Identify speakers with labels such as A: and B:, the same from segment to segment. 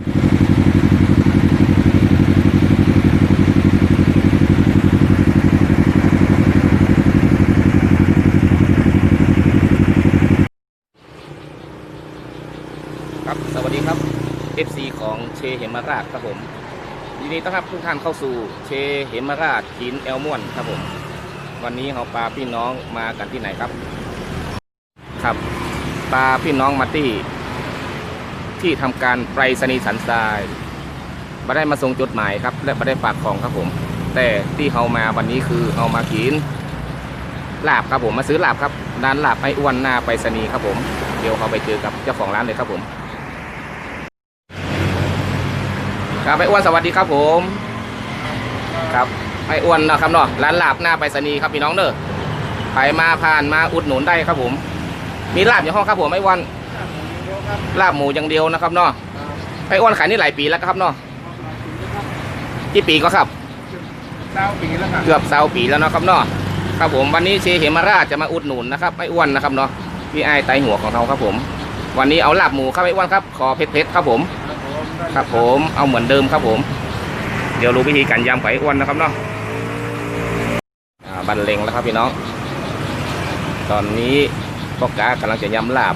A: ครับสวัสดีครับ FC ของเชเหมราชครับผมยินดีต้อนรับทุกท่านเข้าสู่เชเหมราชหินแอลม่วนครับผม วันนี้เราพาพี่น้องมากันที่ไหนครับ ครับพาพี่น้องมาที่ ที่ทำการไปรษณีย์สันทรายมาได้มาส่งจดหมายครับ และมาได้ฝากของครับผม แต่ที่เรามาวันนี้คือเรามากินลาบครับผมมาซื้อลาบครับร้านลาบไอ้อ้วนหน้าไปรษณีย์ครับผม เดี๋ยวเราไปเจอกับเจ้าของร้านเลยครับผม ครับไอ้อ้วนสวัสดีครับผม ครับไอ้อ้วนนะครับเนาะร้านลาบหน้าไปรษณีย์ครับพี่น้องเด้อใครมาผ่านมาอุดหนุนได้ครับผม มีลาบอยู่ห้องครับผมไอ้อ้วน ลาบหมูอย่างเดียวนะครับเนาะไอ้อ้วนขายนี่หลายปีแล้วครับเนาะกี่ปีก็ครับ
B: เก้าปีแล้วครับ
A: เกือบเซาปีแล้วเนาะครับเนาะครับผมวันนี้เชเหมราชจะมาอุดหนุนนะครับไอ้อ้วนนะครับเนาะพี่ไอ้ายไตหัวของเราครับผม วันนี้เอาลาบหมูครับไอ้อ้วนครับขอเผ็ดๆครับผม ครับผมเอาเหมือนเดิมครับผม เดี๋ยวรู้วิธีการยำไก่อ้วนนะครับเนาะอ่าบันเลงแล้วครับพี่น้อง ตอนนี้พ่อกากำลังจะยำลาบ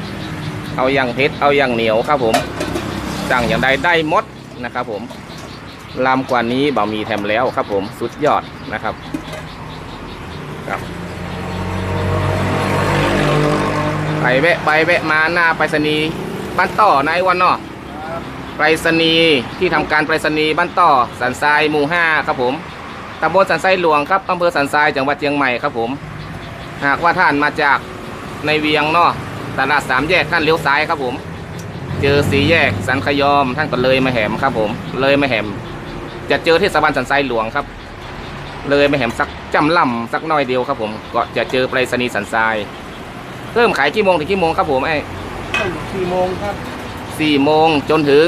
A: เอาอย่างเผ็ดเอาอย่างเหนียวครับผมสั่งอย่างใดได้หมดนะครับผมลำกว่านี้บะหมี่แถมแล้วครับผมสุดยอดนะครับครับไปแวะไปแวะมาหน้าไปรษณีย์บ้านต่อนายวันเนาะไปรษณีย์ที่ทำการไปรษณีย์บ้านต่อสันทรายหมู่ห้าครับผมตำบลสันทรายหลวงครับอำเภอสันทรายจังหวัดเชียงใหม่ครับผม หากว่าท่านมาจากในเวียงเนาะ ตลาดสามแยกท่านเลี้ยวซ้ายครับผม เจอสีแยกสันขยอมท่านก็เลยมาแหมครับ ผม เลยมาแหม จะเจอเทศบาลสันทรายหลวงครับ เลยมาแหมสักจำล่ำสักหน้อยเดียวครับ ผม ก็จะเจอไปรษณีย์สันทราย เริ่มขายกี่โมงถึงกี่โมงครับผมไอ้
B: สี่โมงครับ
A: สี่โมงจนถึง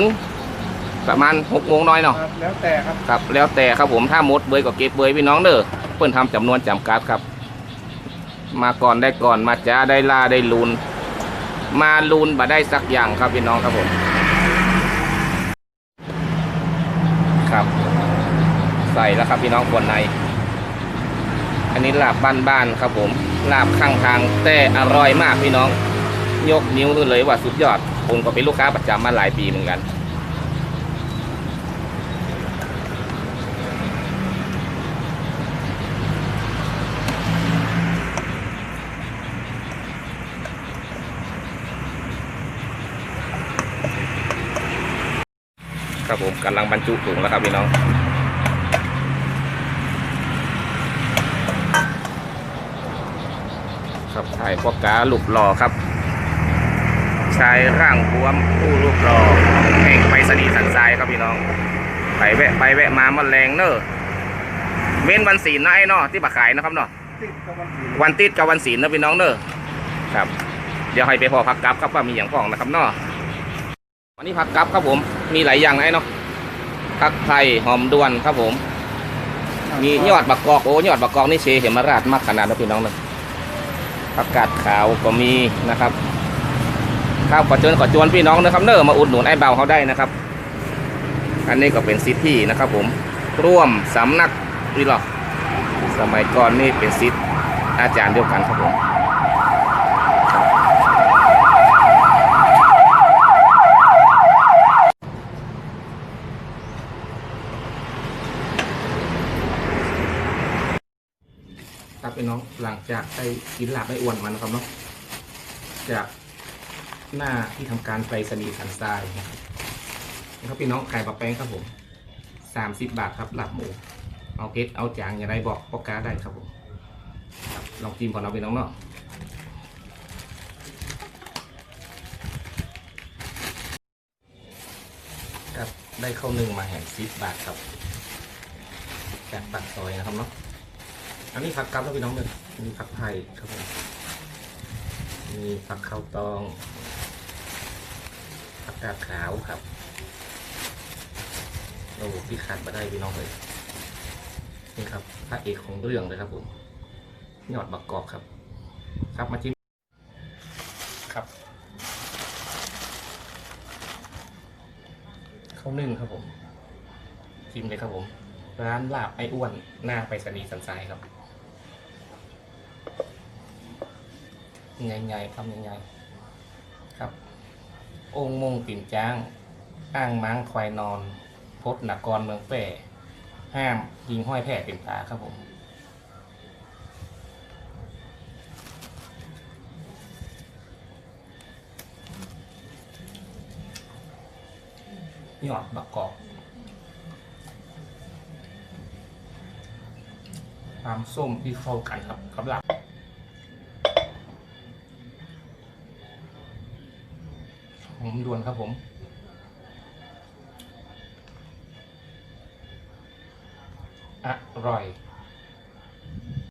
A: ประมาณหกโมงน้อยเนาะ
B: ครับแล้วแต่ครับ
A: ครับ แล้วแต่ครับผมถ้าหมดเบยก็เก็บเบยพี่น้องเด้อเพิ่นทำจำนวนจำกัดครับ มาก่อนได้ก่อนมาจ้าได้ล่าได้ลูน มาลูนบ่ได้สักอย่างครับพี่น้องครับผม ครับ ใส่แล้วครับพี่น้องคนใน อันนี้ลาบบ้านๆครับผมลาบข้างทางแต่อร่อยมากพี่น้อง ยกนิ้วเลยว่าสุดยอดผมก็เป็นลูกค้าประจำมาหลายปีเหมือนกัน ครับผมกำลังบรรจุถุงแล้วครับพี่น้องครับถ่ายพวกกาลูกหล่อครับชายร่างบวมผู้รูปหล่อแห่งไปสนีย์สันทรายครับพี่น้อง ไปแวะไปแวะมามาแรงเนอะเว้นวันศีลนะไอ้เนาะที่บักขายนะครับเนาะ
B: ติดกับวันศีล
A: วันติดกับวันศีลนะพี่น้องเนอะครับ เดี๋ยวให้ไปพอพักกับครับว่ามีอย่างพ้องนะครับเนาะ วันนี้พักกับครับผม มีหลายอย่างนะไอ้เนาะพักไทยหอมด้วนครับผม มียอดบักกอกโอ้ยอดบักกอกนี่เชเห็นมราชมากขนาดนะพี่น้องนะผักกาดขาวก็มีนะครับข้าวขอเชิญขอชวนพี่น้องนะครับเนอมาอุดหนุนไอ้เบาเขาได้นะครับ อันนี้ก็เป็นซิทที่นะครับ ผม ร่วมสำนักนี่หรอสมัยก่อนนี่เป็นซิทอาจารย์เดียวกันครับผม ครับพี่น้องหลังจากได้กินหลาบได้อ้วนมันนะครับเนาะจากหน้าที่ทำการไปรษณีย์สันทรายนะครับพี่น้องไก่บะแป้งครับผมสามสิบบาทครับหลับหมูเอาเพชรเอาจางอย่างไรบอกพ่อค้าได้ครับผมลองจิ้มก่อนเอาไปน้องเนาะครับได้ข้าวนึ่งมาแห่งสิบบาทครับจากปากซอยนะครับเนาะ อันนี้ผักกับแล้วพี่น้องเลยมีผักไทยครับผมมีผักข้าวตองผักกาดขาวครับโอ้ที่ขาดมาได้พี่น้องเลยนี่ครับพระเอกของเรื่องเลยครับผมยอดบักกอกครับ ครับมาจิ้มครับขข้าวนึ่งครับผมชิมเลยครับผมร้านลาบไอ้อ้วนหน้าไปรษณีย์สันทรายครับ ใหญ่ๆคำใหญ่ๆครับ องค์มงปิ่นจ้าง อ้างม้างควายนอน พดนกรเมืองแป่ห้ามยิงห้อยแผ่เป็นตาครับผมหยอดบักกอกความส้มที่เข้ากันครับกับหลับ ผมด่วนครับผมอร่อย